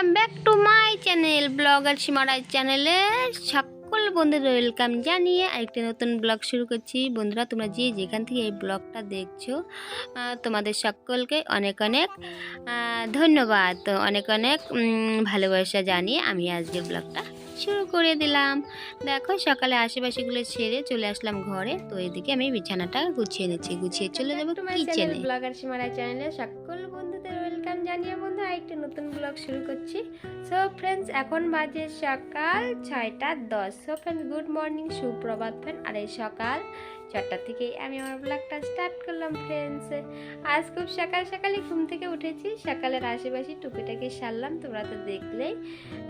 Welcome back to my channel blogger Seemaraj চ্যানেলে সকল বন্ধুদের ওয়েলকাম জানিয়ে আরেকটি নতুন ব্লগ শুরু করছি। বন্ধুরা তোমরা যে যেখান থেকে এই ব্লগটা দেখছ তোমাদের সকলকে অনেক অনেক ধন্যবাদ। তো অনেক অনেক ভালোবাসা জানিয়ে আমি আজকের ব্লগটা শুরু করে দিলাম। দেখো সকালে আশেপাশেগুলো ছেড়ে চলে আসলাম ঘরে। তো এদিকে আমি বিছানাটা গুছিয়ে নিচ্ছি। গুছিয়ে চলে যাব কিচেনে ব্লগার সীমারা চ্যানেলে সকল ওয়েলকাম জানিয়ে বন্ধু আরেকটি নতুন ব্লগ শুরু করছি। সো ফ্রেন্ডস এখন বাজে সকাল ছয়টা দশ। সো ফ্রেন্ডস গুড মর্নিং সুপ্রভাত ফ্রেন্ড আর এই সকাল ছটা থেকেই আমি আমার ব্লগটা স্টার্ট করলাম ফ্রেন্ডস আজ খুব সকাল সকালই ঘুম থেকে উঠেছি। সকালের আশেপাশে টুপিটাকে সারলাম, তোমরা তো দেখলেই।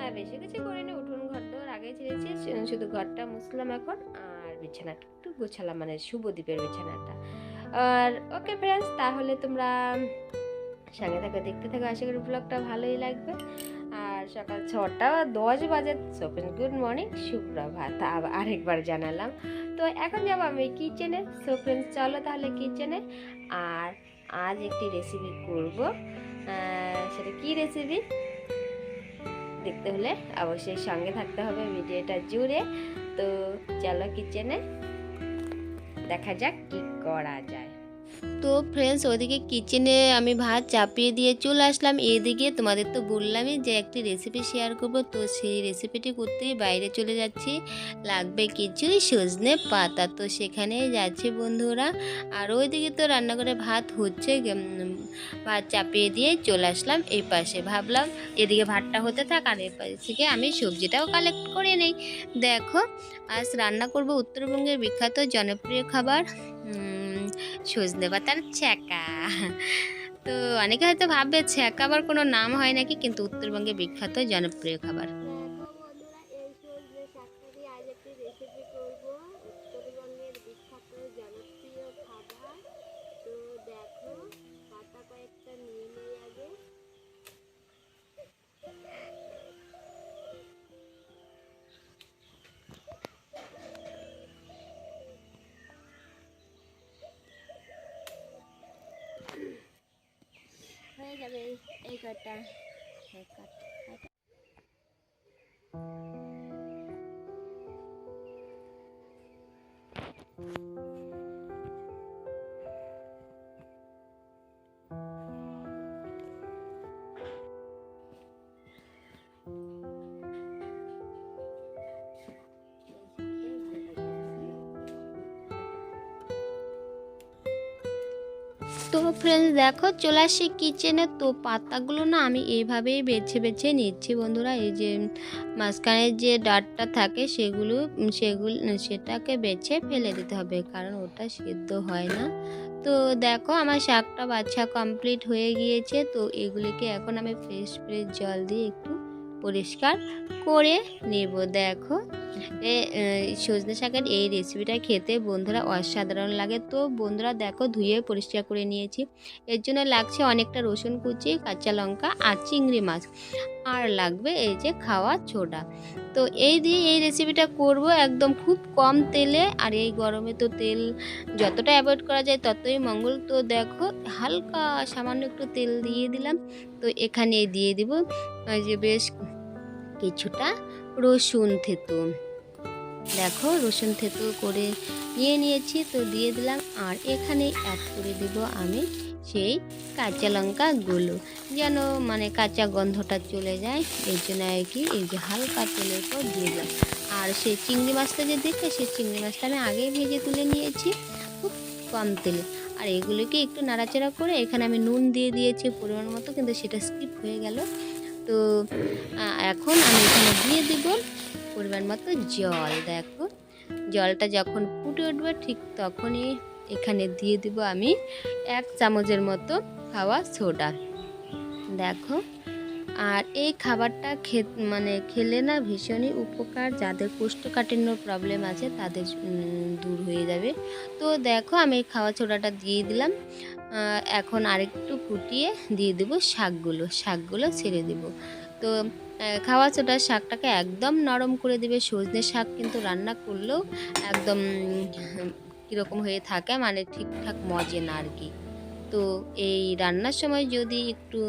আর বেশি কিছু করিনি, উঠুন ঘর দোর আগে ছেড়েছি শুধু ঘরটা মুছলাম এখন। আর বিছানাটা একটু গোছালাম মানে শুভদ্বীপের বিছানাটা। আর ওকে ফ্রেন্ডস তাহলে তোমরা সঙ্গে থাকো, দেখতে থাকো। আশা করি ব্লগটা ভালোই লাগবে। আর সকাল ছটা দশ বাজে সোপেন গুড মর্নিং সুপ্রভাত। আরেকবার জানালাম। তো এখন যাব আমি কিচেনে সো ফ্রেন্ডস চলো তাহলে কিচেনে আর আজ একটি রেসিপি করব। সেটা কি রেসিপি দেখতে হলে অবশ্যই সঙ্গে থাকতে হবে ভিডিওটা জুড়ে। তো চলো কিচেনে দেখা যাক কি করা যায়। তো ফ্রেন্ডস ওদিকে কিচেনে আমি ভাত চাপিয়ে দিয়ে চলে আসলাম। এদিকে তোমাদের তো বললামই যে একটি রেসিপি শেয়ার করব, তো সেই রেসিপিটি করতে বাইরে চলে যাচ্ছি। লাগবে কিছুই সজনে পাতা। তো সেখানে যাচ্ছে বন্ধুরা। আর ওইদিকে তো রান্নাঘরে ভাত হচ্ছে ভাত চাপিয়ে দিয়ে চলে আসলাম। এই পাশে ভাবলাম এদিকে ভাতটা হতে থাক, আর এর পাশে থেকে আমি সবজিটাও কালেক্ট করে নেই। দেখো, আজ রান্না করব উত্তরবঙ্গের বিখ্যাত জনপ্রিয় খাবার সজনে পাতার ছ্যাঁকা। তো অনেকে হয়তো ভাববে, ছ্যাঁকা আবার কোনো নাম হয় নাকি? কিন্তু উত্তরবঙ্গে বিখ্যাত, জনপ্রিয় খাবার। যাবে এই- এই কটা এই কটা তো ফ্রেন্ডস দেখো চলে আসি কিচেনে তো পাতাগুলো না আমি এইভাবেই বেছে বেছে নিচ্ছি বন্ধুরা। এই যে মাঝখানের যে ডাটটা থাকে সেগুলো সেগুলো, সেটাকে বেছে ফেলে দিতে হবে কারণ ওটা সিদ্ধ হয় না। তো দেখো আমার শাকটা বাচ্চা কমপ্লিট হয়ে গিয়েছে। তো এগুলিকে এখন আমি ফ্রেশ ফ্রেশ জল দিয়ে একটু পরিষ্কার করে নেব। দেখো সজনে শাকের এই রেসিপিটা খেতে বন্ধুরা অসাধারণ লাগে। তো বন্ধুরা দেখো, ধুয়ে পরিষ্কার করে নিয়েছি। এর জন্য লাগছে অনেকটা রসুন কুচি, কাঁচা লঙ্কা আর চিংড়ি মাছ। আর লাগবে এই যে খাওয়া ছোটা তো এই দিয়ে এই রেসিপিটা করব একদম খুব কম তেলে। আর এই গরমে তো তেল যতটা অ্যাভয়েড করা যায় ততই মঙ্গল। তো দেখো, হালকা সামান্য একটু তেল দিয়ে দিলাম। তো এখানে দিয়ে দিব। ওই যে বেশ কিছুটা রসুন থেতো। দেখো, রসুন থেতো করে নিয়ে নিয়েছি, তো দিয়ে দিলাম। আর এখানে অ্যাড করে দিব আমি সেই কাঁচা লঙ্কাগুলো। যেন মানে কাঁচা গন্ধটা চলে যায়, এর জন্য আর কি এই যে হালকা তেলের পর দিয়ে দিলাম। আর সেই চিংড়ি মাছটা যে দেখে সেই চিংড়ি মাছটা আমি আগেই ভেজে তুলে নিয়েছি, খুব কম তেলে। আর এগুলোকে একটু নাড়াচাড়া করে এখানে আমি নুন দিয়ে দিয়েছি পরিমাণ মতো, কিন্তু সেটা স্কিপ হয়ে গেল। তো এখন আমি এখানে দিয়ে দেব পরিমাণ মতো জল, দেখো। জলটা যখন ফুটে উঠবে ঠিক তখনই এখানে দিয়ে দিব আমি এক চামচের মতো খাওয়া সোডা। দেখো, আর এই খাবারটা খে মানে খেলে না ভীষণই উপকার, যাদের কোষ্ঠকাঠিন্য প্রবলেম আছে তাদের দূর হয়ে যাবে। তো দেখো আমি খাওয়া ছোড়াটা দিয়ে দিলাম। এখন আরেকটু ফুটিয়ে দিয়ে দেবো শাকগুলো শাকগুলো ছেড়ে দেবো। তো খাওয়া ছোটা শাকটাকে একদম নরম করে দেবে। সজনে শাক কিন্তু রান্না করলেও একদম কীরকম হয়ে থাকে মানে ঠিকঠাক মজে না আর কি। তো এই রান্নার সময় যদি একটু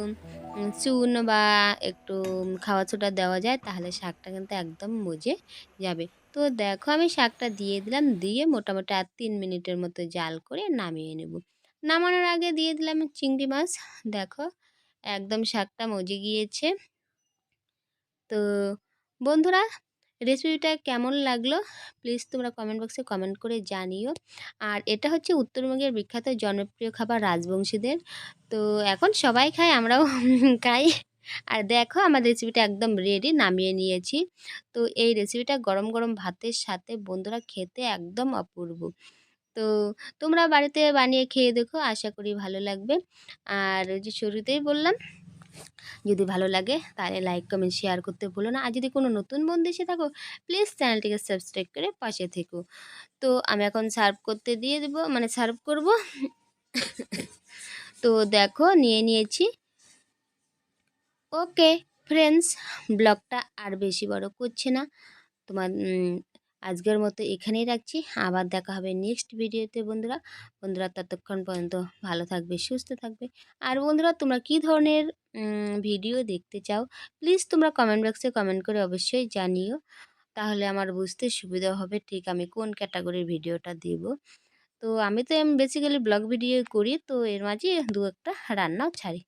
চুন বা একটু খাওয়া ছোটা দেওয়া যায়, তাহলে শাকটা কিন্তু একদম মজে যাবে। তো দেখো আমি শাকটা দিয়ে দিলাম, দিয়ে মোটামুটি আর তিন মিনিটের মতো জাল করে নামিয়ে নেব। নামানোর আগে দিয়ে দিলাম চিংড়ি মাছ। দেখো, একদম শাকটা মজে গিয়েছে। তো বন্ধুরা রেসিপিটা কেমন লাগল? প্লিজ তোমরা কমেন্ট বক্সে কমেন্ট করে জানিও। আর এটা হচ্ছে উত্তরবঙ্গের বিখ্যাত জনপ্রিয় খাবার রাজবংশীদের। তো এখন সবাই খায়, আমরাও খাই। আর দেখো, আমার রেসিপিটা একদম রেডি নামিয়ে নিয়েছি। তো এই রেসিপিটা গরম গরম ভাতের সাথে বন্ধুরা খেতে একদম অপূর্ব। তো তোমরা বাড়িতে বানিয়ে খেয়ে দেখো, আশা করি ভালো লাগবে। আর যে শুরুতেই বললাম, যদি ভালো লাগে তাহলে লাইক কমেন্ট শেয়ার করতে ভুলো না। আর যদি কোনো নতুন বন্ধু এসে থাকো প্লিজ চ্যানেলটিকে সাবস্ক্রাইব করে পাশে থেকো। তো আমি এখন সার্ভ করতে দিয়ে দেবো মানে সার্ভ করব। তো দেখো, নিয়ে নিয়েছি। ওকে ফ্রেন্ডস ব্লগটা আর বেশি বড় করছে না। তোমার আজকের মতো এখানেই রাখছি। আবার দেখা হবে নেক্সট ভিডিওতে বন্ধুরা। বন্ধুরা ততক্ষণ পর্যন্ত ভালো থাকবে, সুস্থ থাকবে। আর বন্ধুরা তোমরা কী ধরনের ভিডিও দেখতে চাও প্লিজ তোমরা কমেন্ট বক্সে কমেন্ট করে অবশ্যই জানিও। তাহলে আমার বুঝতে সুবিধা হবে ঠিক আমি কোন ক্যাটাগরির ভিডিওটা দেব। তো আমি তো বেসিক্যালি ব্লগ ভিডিও করি, তো এর মাঝে দু একটা রান্নাও ছাড়ি।